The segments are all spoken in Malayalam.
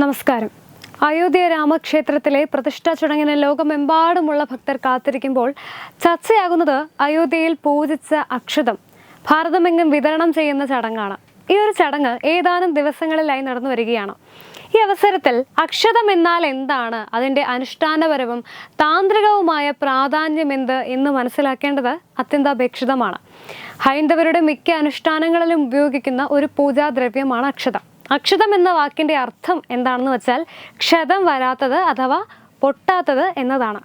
നമസ്കാരം. അയോധ്യ രാമക്ഷേത്രത്തിലെ പ്രതിഷ്ഠാ ചടങ്ങിന് ലോകമെമ്പാടുമുള്ള ഭക്തർ കാത്തിരിക്കുമ്പോൾ ചർച്ചയാകുന്നത് അയോധ്യയിൽ പൂജിച്ച അക്ഷതം. ഭാരതമെങ്ങും വിതരണം ചെയ്യുന്ന ചടങ്ങാണ്. ഈ ഒരു ചടങ്ങ് ഏതാനും ദിവസങ്ങളിലായി നടന്നു വരികയാണ്. ഈ അവസരത്തിൽ അക്ഷതം എന്നാൽ എന്താണ്? അതിന്റെ അനുഷ്ഠാനപരവും താന്ത്രികവുമായ പ്രാധാന്യം എന്ത് എന്ന് മനസ്സിലാക്കേണ്ടത് അത്യന്താപേക്ഷിതമാണ്. ഹൈന്ദവരുടെ മിക്ക അനുഷ്ഠാനങ്ങളിലും ഉപയോഗിക്കുന്ന ഒരു പൂജാദ്രവ്യമാണ് അക്ഷതം. അക്ഷതം എന്ന വാക്കിന്റെ അർത്ഥം എന്താണെന്ന് വെച്ചാൽ ക്ഷതം വരാത്തത് അഥവാ പൊട്ടാത്തത് എന്നതാണ്.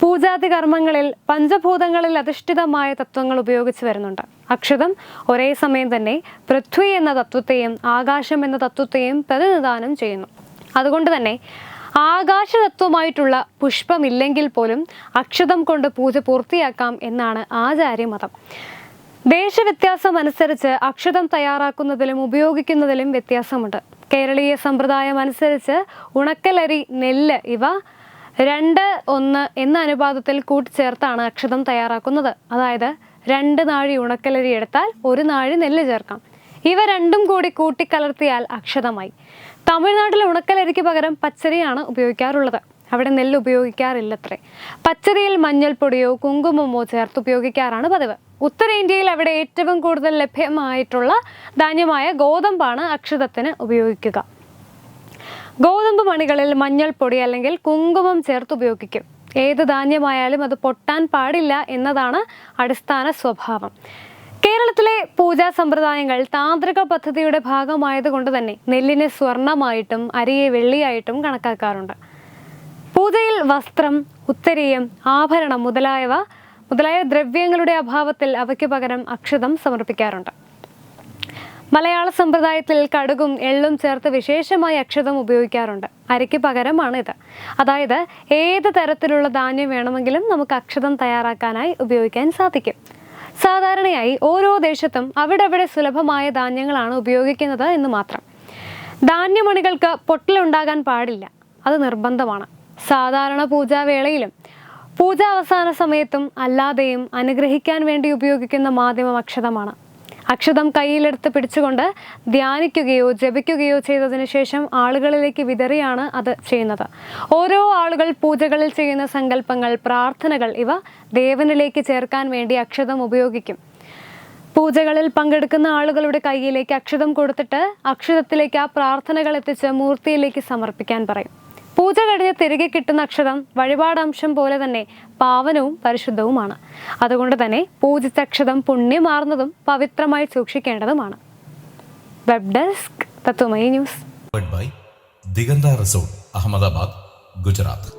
പൂജാതി കർമ്മങ്ങളിൽ പഞ്ചഭൂതങ്ങളിൽ അധിഷ്ഠിതമായ തത്വങ്ങൾ ഉപയോഗിച്ച് വരുന്നുണ്ട്. അക്ഷതം ഒരേ സമയം തന്നെ പൃഥ്വി എന്ന തത്വത്തെയും ആകാശം എന്ന തത്വത്തെയും പ്രതിനിധാനം ചെയ്യുന്നു. അതുകൊണ്ട് തന്നെ ആകാശ ആകാശതത്വമായിട്ടുള്ള പുഷ്പമില്ലെങ്കിൽ പോലും അക്ഷതം കൊണ്ട് പൂജ പൂർത്തിയാക്കാം എന്നാണ് ആചാര്യമതം ദേശവ്യത്യാസം അനുസരിച്ച് അക്ഷതം തയ്യാറാക്കുന്നതിലും ഉപയോഗിക്കുന്നതിലും വ്യത്യാസമുണ്ട്. കേരളീയ സമ്പ്രദായം അനുസരിച്ച് ഉണക്കലരി നെല്ല് ഇവ രണ്ട് ഒന്ന് എന്ന അനുപാതത്തിൽ കൂട്ടിച്ചേർത്താണ് അക്ഷതം തയ്യാറാക്കുന്നത്. അതായത് രണ്ട് നാഴി ഉണക്കലരി എടുത്താൽ ഒരു നാഴി നെല്ല് ചേർക്കാം. ഇവ രണ്ടും കൂടി കൂട്ടിക്കലർത്തിയാൽ അക്ഷതമായി തമിഴ്നാട്ടിലെ ഉണക്കലരിക്ക് പകരം പച്ചരിയാണ് ഉപയോഗിക്കാറുള്ളത്. അവിടെ നെല്ല് ഉപയോഗിക്കാറില്ലത്രേ. പച്ചരിയിൽ മഞ്ഞൾപ്പൊടിയോ കുങ്കുമമോ ചേർത്ത് ഉപയോഗിക്കാറാണ് പതിവ്. ഉത്തരേന്ത്യയിൽ അവിടെ ഏറ്റവും കൂടുതൽ ലഭ്യമായിട്ടുള്ള ധാന്യമായ ഗോതമ്പാണ് അക്ഷതത്തിന് ഉപയോഗിക്കുക. ഗോതമ്പ് മണികളിൽ മഞ്ഞൾപ്പൊടി അല്ലെങ്കിൽ കുങ്കുമം ചേർത്ത് ഉപയോഗിക്കും. ഏത് ധാന്യമായാലും അത് പൊട്ടാൻ പാടില്ല എന്നതാണ് അടിസ്ഥാന സ്വഭാവം. കേരളത്തിലെ പൂജാ സമ്പ്രദായങ്ങൾ താന്ത്രിക പദ്ധതിയുടെ ഭാഗമായതുകൊണ്ട് തന്നെ നെല്ലിനെ സ്വർണമായിട്ടും അരിയെ വെള്ളിയായിട്ടും കണക്കാക്കാറുണ്ട്. പൂജയിൽ വസ്ത്രം ഉത്തരീയം ആഭരണം മുതലായവ മുതലായ ദ്രവ്യങ്ങളുടെ അഭാവത്തിൽ അവയ്ക്ക് പകരം അക്ഷതം സമർപ്പിക്കാറുണ്ട്. മലയാള സമ്പ്രദായത്തിൽ കടുകും എള്ളും ചേർത്ത് വിശേഷമായി അക്ഷതം ഉപയോഗിക്കാറുണ്ട്. അരയ്ക്ക് പകരമാണ് ഇത് അതായത് ഏത് തരത്തിലുള്ള ധാന്യം വേണമെങ്കിലും നമുക്ക് അക്ഷതം തയ്യാറാക്കാനായി ഉപയോഗിക്കാൻ സാധിക്കും. സാധാരണയായി ഓരോ ദേശത്തും അവിടെവിടെ സുലഭമായ ധാന്യങ്ങളാണ് ഉപയോഗിക്കുന്നത് എന്ന് മാത്രം. ധാന്യമണികൾക്ക് പൊട്ടലുണ്ടാകാൻ പാടില്ല. അത് നിർബന്ധമാണ്. സാധാരണ പൂജാവേളയിലും പൂജ അവസാന സമയത്തും അല്ലാതെയും അനുഗ്രഹിക്കാൻ വേണ്ടി ഉപയോഗിക്കുന്ന മാധ്യമം അക്ഷതമാണ്. അക്ഷതം കയ്യിലെടുത്ത് പിടിച്ചുകൊണ്ട് ധ്യാനിക്കുകയോ ജപിക്കുകയോ ചെയ്തതിനു ശേഷം ആളുകളിലേക്ക് വിതറിയാണ് അത് ചെയ്യുന്നത്. ഓരോ ആളുകൾ പൂജകളിൽ ചെയ്യുന്ന സങ്കല്പങ്ങൾ പ്രാർത്ഥനകൾ ഇവ ദേവനിലേക്ക് ചേർക്കാൻ വേണ്ടി അക്ഷതം ഉപയോഗിക്കും. പൂജകളിൽ പങ്കെടുക്കുന്ന ആളുകളുടെ കയ്യിലേക്ക് അക്ഷതം കൊടുത്തിട്ട് അക്ഷതത്തിലേക്ക് ആ പ്രാർത്ഥനകൾ എത്തിച്ച് മൂർത്തിയിലേക്ക് സമർപ്പിക്കാൻ പറയും. പൂജ കഴിഞ്ഞ് തിരികെ കിട്ടുന്ന അക്ഷതം വഴിപാടംശം പോലെ തന്നെ പാവനവും പരിശുദ്ധവുമാണ്. അതുകൊണ്ട് തന്നെ പൂജിച്ച അക്ഷതം പുണ്യമാർന്നതും പവിത്രമായി സൂക്ഷിക്കേണ്ടതുമാണ്. Web desk Tatwamayi news by Diganta resort Ahmedabad Gujarat